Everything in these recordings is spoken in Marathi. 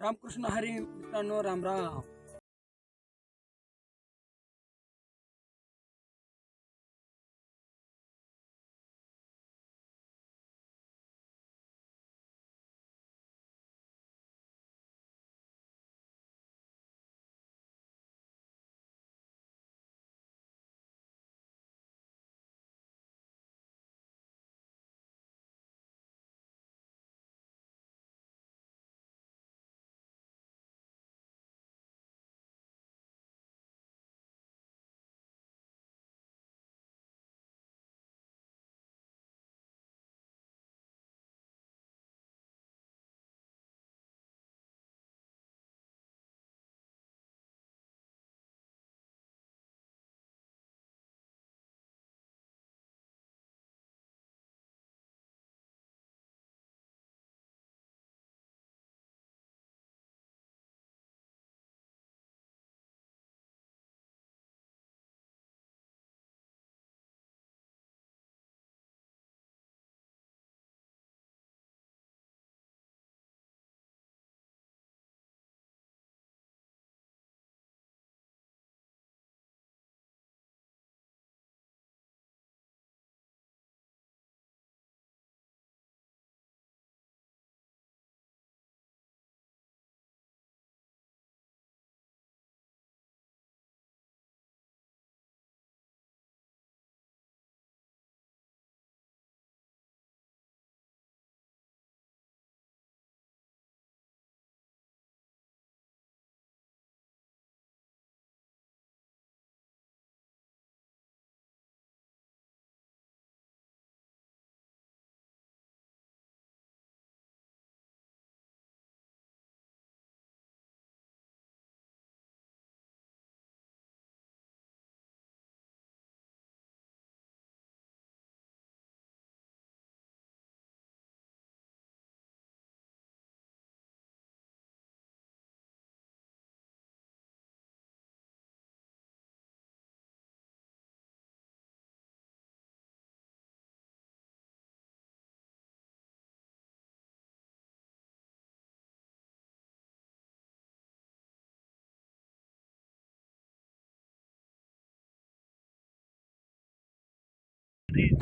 रामकृष्ण हरी मित्रांनो रामराम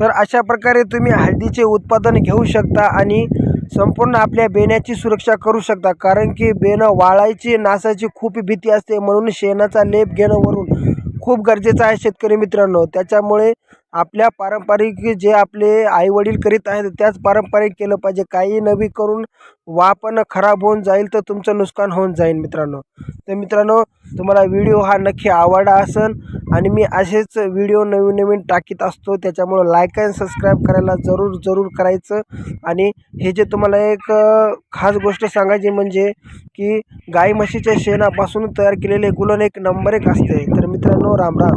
तर अशा प्रकारे तुम्ही हळदीचे उत्पादन घेऊ शकता आणि संपूर्ण आपल्या बेण्याची सुरक्षा करू शकता. कारण की बेणं वाळायची नासायची खूप भीती असते. म्हणून शेणाचा लेप घेणं वरून खूप गरजेचं आहे शेतकरी मित्रांनो. त्याच्यामुळे आपल्या पारंपरिक जे आपले आईवडील करीत आहेत त्याच पारंपरिक केलं पाहिजे. काही नवी करून वापन खराब होऊन जाईल तर तुमचं नुकसान होऊन जाईल मित्रांनो. तर मित्रांनो तुम्हाला व्हिडिओ हा नक्की आवडला असेल आणि मी असेच व्हिडिओ नवीन नवीन टाकीत असतो त्याच्यामुळं लाईक अँड सबस्क्राईब करायला जरूर जरूर करायचं. आणि हे जे तुम्हाला एक खास गोष्ट सांगायची म्हणजे की गाई म्हशीच्या शेणापासून तयार केलेले गुलन एक नंबर एक असते. तर मित्रांनो राम राम.